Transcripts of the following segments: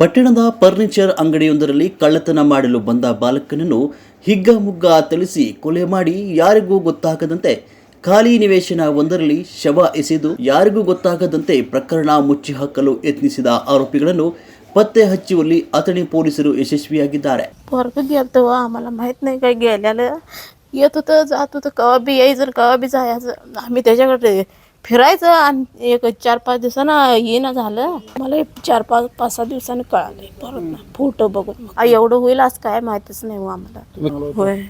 ಪಟ್ಟಣದ ಫರ್ನಿಚರ್ ಅಂಗಡಿಯೊಂದರಲ್ಲಿ ಕಳ್ಳತನ ಮಾಡಲು ಬಂದ ಬಾಲಕನನ್ನು ಹಿಗ್ಗಾಮುಗ್ಗಾ ಥಳಿಸಿ ಕೊಲೆ ಮಾಡಿ ಯಾರಿಗೂ ಗೊತ್ತಾಗದಂತೆ ಖಾಲಿ ನಿವೇಶನ ಒಂದರಲ್ಲಿ ಶವ ಎಸೆದು ಯಾರಿಗೂ ಗೊತ್ತಾಗದಂತೆ ಪ್ರಕರಣ ಮುಚ್ಚಿ ಹಾಕಲು ಯತ್ನಿಸಿದ ಆರೋಪಿಗಳನ್ನು ಪತ್ತೆ ಹಚ್ಚುವಲ್ಲಿ ಅಥಣಿ ಪೊಲೀಸರು ಯಶಸ್ವಿಯಾಗಿದ್ದಾರೆ पोरग गेलतो आम्हाला माहित नाही काय गेल्याला येत होतं जात होतं कवा बी यायचं कवा बी जायचं आम्ही त्याच्याकडे फिरायचं आणि एक चार पाच दिवसानं येणं झालं मला एक चार पाच पाच सहा दिवसानं कळालं परत ना फोटो बघून मग. आ, एवढं होईल आज काय माहितच नाही हो आम्हाला होय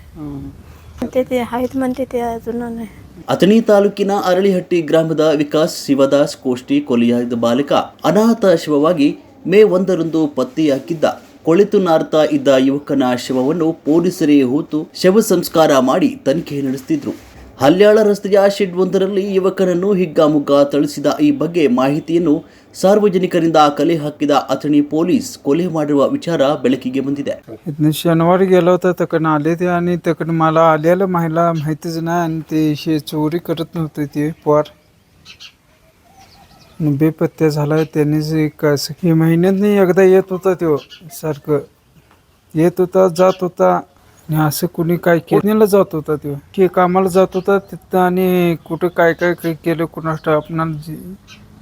ते ते आहेत म्हणते ते अजून नाही ಅಥಣಿ ತಾಲೂಕಿನ ಅರಳಿಹಟ್ಟಿ ಗ್ರಾಮದ ವಿಕಾಸ್ ಶಿವದಾಸ್ ಕೋಷ್ಟಿ ಕೊಲೆಯಾದ ಬಾಲಕ ಅನಾಥ ಶವವಾಗಿ ಮೇ ಒಂದರಂದು ಪತ್ತೆಯಾಗಿದ್ದ ಕೊಳೆತು ನಾರ್ತಾ ಇದ್ದ ಯುವಕನ ಶವವನ್ನು ಪೊಲೀಸರೇ ಹೂತು ಶವ ಸಂಸ್ಕಾರ ಮಾಡಿ ತನಿಖೆ ನಡೆಸುತ್ತಿದ್ರು ಹಲ್ಯಾಳ ರಸ್ತೆಯ ಶೆಡ್ ಒಂದರಲ್ಲಿ ಯುವಕನನ್ನು ಹಿಗ್ಗಾಮುಗ್ಗಾ ಥಳಿಸಿದ ಈ ಬಗ್ಗೆ ಮಾಹಿತಿಯನ್ನು ಸಾರ್ವಜನಿಕರಿಂದ ಕಲೆ ಹಾಕಿದ ಅಥಣಿ ಪೊಲೀಸ್ ಕೊಲೆ ಮಾಡಿರುವ ವಿಚಾರ ಬೆಳಕಿಗೆ ಬಂದಿದೆ इथनं शनिवारी गेलो होतो तिकडनं आले ते आणि तिकडनं मला आलेलं महिला माहितीच नाही आणि ते शे चोरी करत नव्हते ते पोर आणि बेपत्ता झाला त्यांनीच एक असं हे महिन्यातनं एकदा येत होता तो सारखं येत होता जात होता आणि असं कुणी काय केलं जात होता तो हे कामाला जात होता तिथं आणि कुठं काय काय काय केलं कुणास आपणाला जी-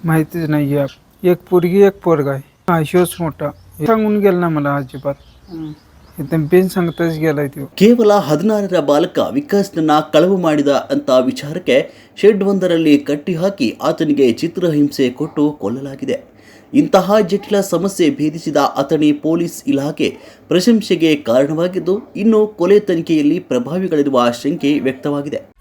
माहितीच नाही आहे एक पोरगी एक पोरगा आहे हा ह्योच मोठा सांगून गेला ना मला अजिबात एकदम बेन सांगताच गेलाय तो ಕೇವಲ ಹದಿನಾರರ ಬಾಲಕ ವಿಕಾಸ್ನನ್ನ ಕಳವು ಮಾಡಿದ ಅಂತ ವಿಚಾರಕ್ಕೆ ಶೆಡ್ ಒಂದರಲ್ಲಿ ಕಟ್ಟಿ ಹಾಕಿ ಆತನಿಗೆ ಚಿತ್ರಹಿಂಸೆ ಕೊಟ್ಟು ಕೊಲ್ಲಲಾಗಿದೆ ಇಂತಹ ಜಟಿಲ ಸಮಸ್ಯೆ ಭೇದಿಸಿದ ಅಥಣಿ ಪೊಲೀಸ್ ಇಲಾಖೆ ಪ್ರಶಂಸೆಗೆ ಕಾರಣವಾಗಿದ್ದು, ಇನ್ನು ಕೊಲೆ ತನಿಖೆಯಲ್ಲಿ ಪ್ರಭಾವಿಗಳಿರುವ ಶಂಕೆ ವ್ಯಕ್ತವಾಗಿದೆ.